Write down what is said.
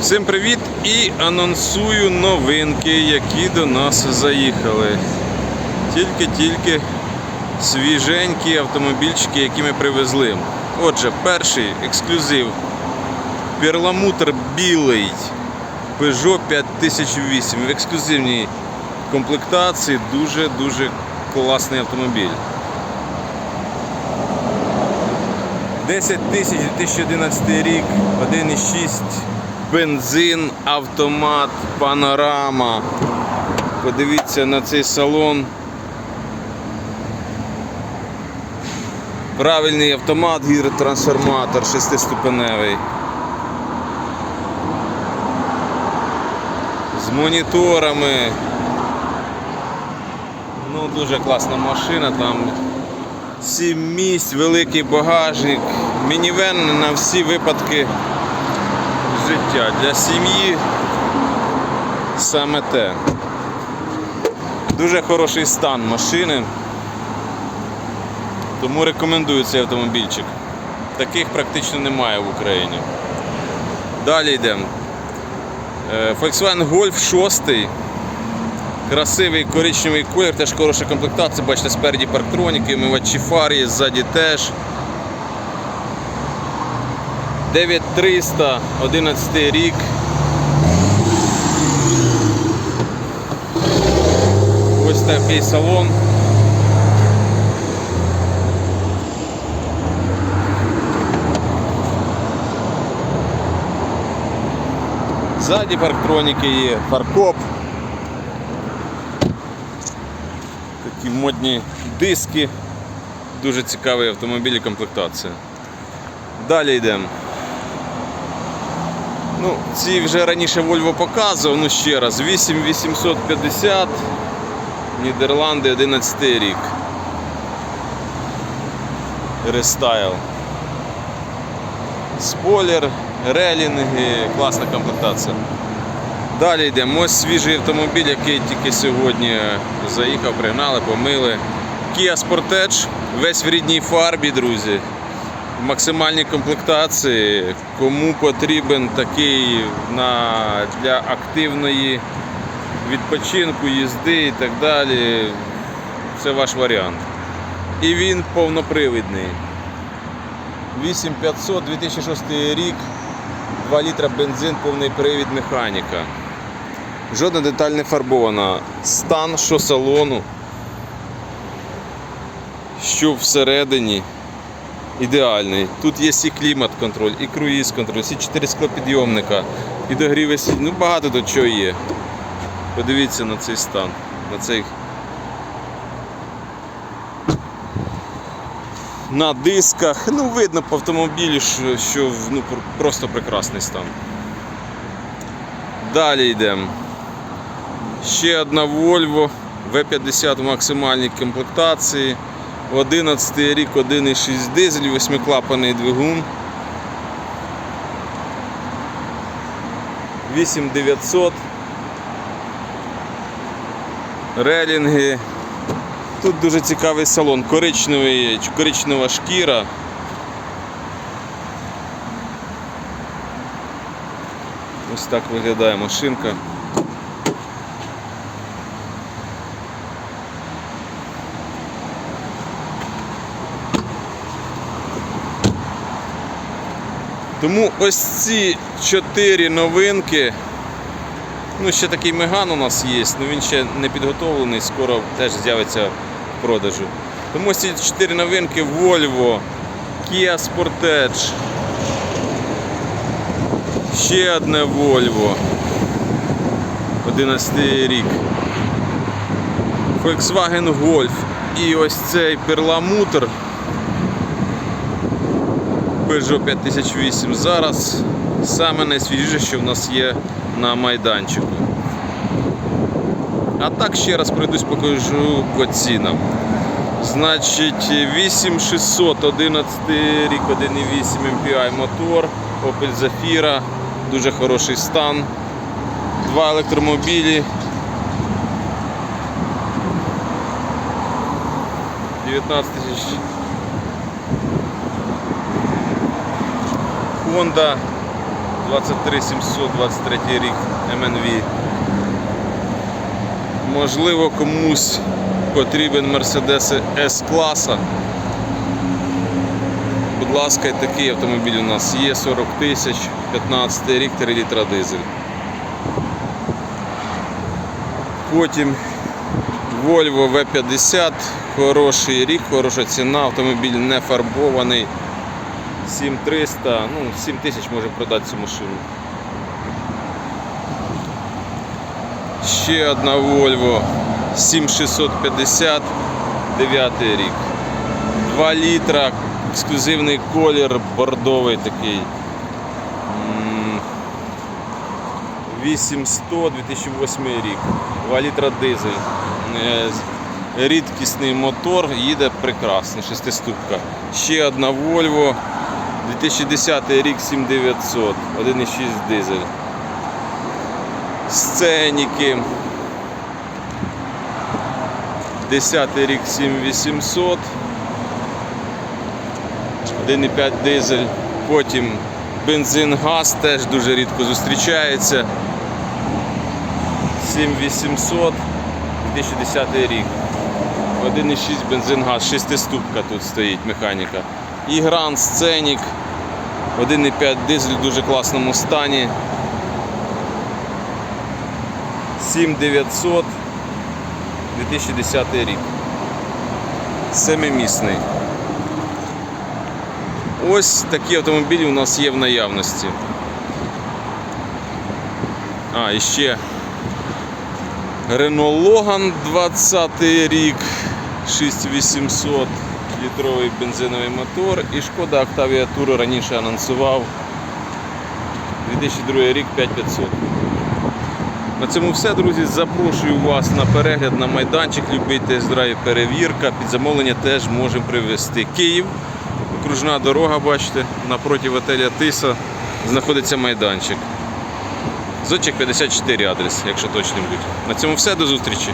Всім привіт і анонсую новинки, які до нас заїхали. Тільки-тільки свіженькі автомобільчики, які ми привезли. Отже, перший ексклюзив. Перламутр білий Peugeot 5008 в ексклюзивній комплектації. Дуже-дуже класний автомобіль. 10 тисяч 2011 рік, 1,6, бензин, автомат, панорама. Подивіться на цей салон. Правильний автомат, гідротрансформатор шестиступеневий. З моніторами. Ну, дуже класна машина там. Сім місць, великий багажник, мінівен на всі випадки життя. Для сім'ї саме те. Дуже хороший стан машини. Тому рекомендую цей автомобільчик. Таких практично немає в Україні. Далі йдемо. Е, Volkswagen Golf 6. Красивий коричневий колір, теж хороша комплектація. Бачите, спереді парктроніки, мивачі фар є, ззаді теж. 9300, 11 рік. Ось такий салон. Ззаді парктроніки є, фаркоп. Такі модні диски. Дуже цікавий автомобіль і комплектація. Далі йдемо. Ну, ці вже раніше Volvo показував, ну ще раз, 8850 Нідерланди 11 рік. Рестайл. Спойлер, релінги, класна комплектація. Далі йдемо. Ось свіжий автомобіль, який тільки сьогодні заїхав, пригнали, помили. Kia Sportage, весь в рідній фарбі, друзі. В максимальній комплектації. Кому потрібен такий на, для активної відпочинку, їзди і так далі. Це ваш варіант. І він повнопривідний. 8500 2006 рік, 2 літра бензин, повний привід механіка. Жодна деталь не фарбована. Стан що салону, що всередині ідеальний. Тут є і клімат контроль, і круїз контроль, і 4 склопідйомника, і сидінь. Ну багато до чого є. Подивіться на цей стан, на цей. На дисках, ну видно по автомобілі, що ну, просто прекрасний стан. Далі йдемо. Ще одна Volvo V50 в максимальній комплектації. 11 рік 1,6 дизель, восьмиклапаний двигун. 8900. Релінги. Тут дуже цікавий салон. Коричневий, коричнева шкіра. Ось так виглядає машинка. Тому ось ці чотири новинки. Ну, ще такий меган у нас є, але він ще не підготовлений, скоро теж з'явиться в продажу. Тому ось ці чотири новинки Volvo, Kia Sportage. Ще одне Volvo. 11 рік. Volkswagen Golf. І ось цей перламутр. Peugeot 5008 зараз саме найсвіжіше, що в нас є на майданчику. А так ще раз пройдусь покажу по цінам. Значить 8600 11 рік 1,8 MPI мотор, Opel Zafira, дуже хороший стан. Два електромобілі. 19 тисяч Honda 23 700, 23 рік МНВ. Можливо, комусь потрібен Mercedes S-класа. Будь ласка, такий автомобіль у нас є 40 тисяч, 15 рік, 3 літра дизель. Потім Volvo V50, хороший рік, хороша ціна, автомобіль не фарбований. 7300, ну 7 тисяч може продати цю машину. Ще одна Volvo 7650, 9 рік. 2 літра, ексклюзивний колір, бордовий такий. М, 8100 2008 рік. 2 літра дизель. Е, Рідкісний мотор, їде прекрасно, шестиступка. Ще одна Volvo 2010 рік 7900, 1,6 дизель. Сценіки. 10 рік 7800. 1,5 дизель. Потім бензин газ теж дуже рідко зустрічається. 7800 2010 рік. 1,6 бензин газ, шестиступка тут стоїть механіка. І Гранд Сценік 1,5 дизель в дуже класному стані. 7900 2010 рік. Семимісний. Ось такі автомобілі у нас є в наявності. А, і ще Renault Logan 20 рік, 6800 літровий бензиновий мотор і шкода Octavia Tour раніше анонсував 2002 рік 5500. На цьому все, друзі. Запрошую вас на перегляд на майданчик, любий тест-драйв, перевірка. Під замовлення теж можемо привезти. Київ, окружна дорога, бачите, напроти готеля Тиса знаходиться майданчик. Зодчик 54 адрес, якщо точно бути. На цьому все, до зустрічі.